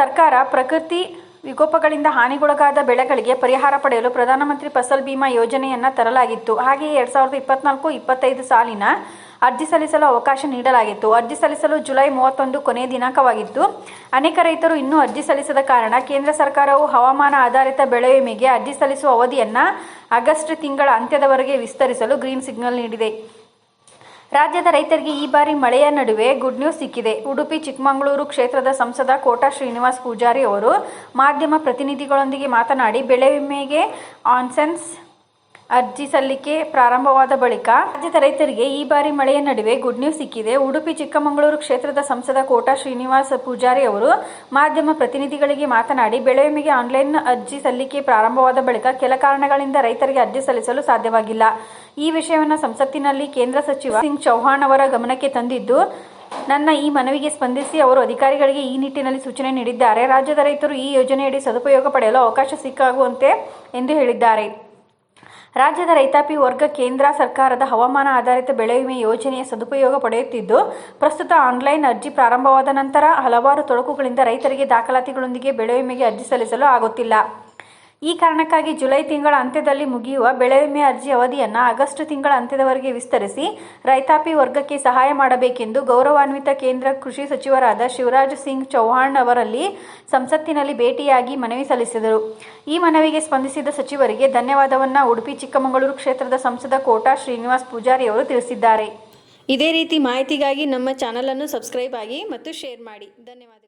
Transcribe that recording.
ಸರ್ಕಾರ ಪ್ರಕೃತಿ ವಿಕೋಪಗಳಿಂದ ಹಾನಿಗೊಳಗಾದ ಬೆಳೆಗಳಿಗೆ ಪರಿಹಾರ ಪಡೆಯಲು ಪ್ರಧಾನಮಂತ್ರಿ ಫಸಲ್ ಬಿಮಾ ಯೋಜನೆಯನ್ನು ತರಲಾಗಿತ್ತು. ಹಾಗೆಯೇ ಎರಡ್ ಸಾವಿರದ ಇಪ್ಪತ್ನಾಲ್ಕು ಇಪ್ಪತ್ತೈದು ಸಾಲಿನ ಅರ್ಜಿ ಸಲ್ಲಿಸಲು ಅವಕಾಶ ನೀಡಲಾಗಿತ್ತು. ಅರ್ಜಿ ಸಲ್ಲಿಸಲು ಜುಲೈ ಮೂವತ್ತೊಂದು ಕೊನೆಯ ದಿನಾಂಕವಾಗಿತ್ತು. ಅನೇಕ ರೈತರು ಇನ್ನೂ ಅರ್ಜಿ ಸಲ್ಲಿಸದ ಕಾರಣ ಕೇಂದ್ರ ಸರ್ಕಾರವು ಹವಾಮಾನ ಆಧಾರಿತ ಬೆಳೆ ವಿಮೆಗೆ ಅರ್ಜಿ ಸಲ್ಲಿಸುವ ಅವಧಿಯನ್ನು ಆಗಸ್ಟ್ ತಿಂಗಳ ಅಂತ್ಯದವರೆಗೆ ವಿಸ್ತರಿಸಲು ಗ್ರೀನ್ ಸಿಗ್ನಲ್ ನೀಡಿದೆ. ರಾಜ್ಯದ ರೈತರಿಗೆ ಈ ಬಾರಿ ಮಳೆಯ ನಡುವೆ ಗುಡ್ ನ್ಯೂಸ್ ಸಿಕ್ಕಿದೆ. ಉಡುಪಿ, ಚಿಕ್ಕಮಗಳೂರು ಕ್ಷೇತ್ರದ ಸಂಸದ ಕೋಟಾ ಶ್ರೀನಿವಾಸ್ ಪೂಜಾರಿ ಅವರು ಮಾಧ್ಯಮ ಪ್ರತಿನಿಧಿಗಳೊಂದಿಗೆ ಮಾತನಾಡಿ, ಬೆಳೆ ವಿಮೆಗೆ ಆನ್ಸೆನ್ಸ್ ಅರ್ಜಿ ಸಲ್ಲಿಕೆ ಪ್ರಾರಂಭವಾದ ಬಳಿಕ ರಾಜ್ಯದ ರೈತರಿಗೆ ಈ ಬಾರಿ ಮಳೆಯ ನಡುವೆ ಗುಡ್ ನ್ಯೂಸ್ ಸಿಕ್ಕಿದೆ. ಉಡುಪಿ, ಚಿಕ್ಕಮಗಳೂರು ಕ್ಷೇತ್ರದ ಸಂಸದ ಕೋಟಾ ಶ್ರೀನಿವಾಸ ಪೂಜಾರಿ ಅವರು ಮಾಧ್ಯಮ ಪ್ರತಿನಿಧಿಗಳಿಗೆ ಮಾತನಾಡಿ ಬೆಳೆ ವಿಮೆಗೆ ಆನ್ಲೈನ್ ಅರ್ಜಿ ಸಲ್ಲಿಕೆ ಪ್ರಾರಂಭವಾದ ಬಳಿಕ ಕೆಲ ಕಾರಣಗಳಿಂದ ರೈತರಿಗೆ ಅರ್ಜಿ ಸಲ್ಲಿಸಲು ಸಾಧ್ಯವಾಗಿಲ್ಲ. ಈ ವಿಷಯವನ್ನು ಸಂಸತ್ತಿನಲ್ಲಿ ಕೇಂದ್ರ ಸಚಿವ ಸಿಂಗ್ ಚೌಹಾಣ್ ಅವರ ಗಮನಕ್ಕೆ ತಂದಿದ್ದು, ನನ್ನ ಈ ಮನವಿಗೆ ಸ್ಪಂದಿಸಿ ಅವರು ಅಧಿಕಾರಿಗಳಿಗೆ ಈ ನಿಟ್ಟಿನಲ್ಲಿ ಸೂಚನೆ ನೀಡಿದ್ದಾರೆ. ರಾಜ್ಯದ ರೈತರು ಈ ಯೋಜನೆಯಡಿ ಸದುಪಯೋಗ ಪಡೆಯಲು ಅವಕಾಶ ಸಿಕ್ಕಾಗುವಂತೆ ಎಂದು ಹೇಳಿದ್ದಾರೆ. ರಾಜ್ಯದ ರೈತಾಪಿ ವರ್ಗ ಕೇಂದ್ರ ಸರ್ಕಾರದ ಹವಾಮಾನ ಆಧಾರಿತ ಬೆಳೆ ವಿಮೆ ಯೋಜನೆಯ ಸದುಪಯೋಗ ಪಡೆಯುತ್ತಿದ್ದು, ಪ್ರಸ್ತುತ ಆನ್ಲೈನ್ ಅರ್ಜಿ ಪ್ರಾರಂಭವಾದ ನಂತರ ಹಲವಾರು ತೊಡಕುಗಳಿಂದ ರೈತರಿಗೆ ದಾಖಲಾತಿಗಳೊಂದಿಗೆ ಬೆಳೆ ವಿಮೆಗೆ ಅರ್ಜಿ ಸಲ್ಲಿಸಲು ಆಗುತ್ತಿಲ್ಲ. ಈ ಕಾರಣಕ್ಕಾಗಿ ಜುಲೈ ತಿಂಗಳ ಅಂತ್ಯದಲ್ಲಿ ಮುಗಿಯುವ ಬೆಳೆ ವಿಮೆ ಅರ್ಜಿ ಅವಧಿಯನ್ನು ಆಗಸ್ಟ್ ತಿಂಗಳ ಅಂತ್ಯದವರೆಗೆ ವಿಸ್ತರಿಸಿ ರೈತಾಪಿ ವರ್ಗಕ್ಕೆ ಸಹಾಯ ಮಾಡಬೇಕೆಂದು ಗೌರವಾನ್ವಿತ ಕೇಂದ್ರ ಕೃಷಿ ಸಚಿವರಾದ ಶಿವರಾಜ್ ಸಿಂಗ್ ಚೌಹಾಣ್ ಅವರಲ್ಲಿ ಸಂಸತ್ತಿನಲ್ಲಿ ಭೇಟಿಯಾಗಿ ಮನವಿ ಸಲ್ಲಿಸಿದರು. ಈ ಮನವಿಗೆ ಸ್ಪಂದಿಸಿದ ಸಚಿವರಿಗೆ ಧನ್ಯವಾದವನ್ನ ಉಡುಪಿ ಚಿಕ್ಕಮಗಳೂರು ಕ್ಷೇತ್ರದ ಸಂಸದ ಕೋಟಾ ಶ್ರೀನಿವಾಸ್ ಪೂಜಾರಿ ಅವರು ತಿಳಿಸಿದ್ದಾರೆ. ಇದೇ ರೀತಿ ಮಾಹಿತಿಗಾಗಿ ನಮ್ಮ ಚಾನಲನ್ನು ಸಬ್ಸ್ಕ್ರೈಬ್ ಆಗಿ ಮತ್ತು ಶೇರ್ ಮಾಡಿ. ಧನ್ಯವಾದಗಳು.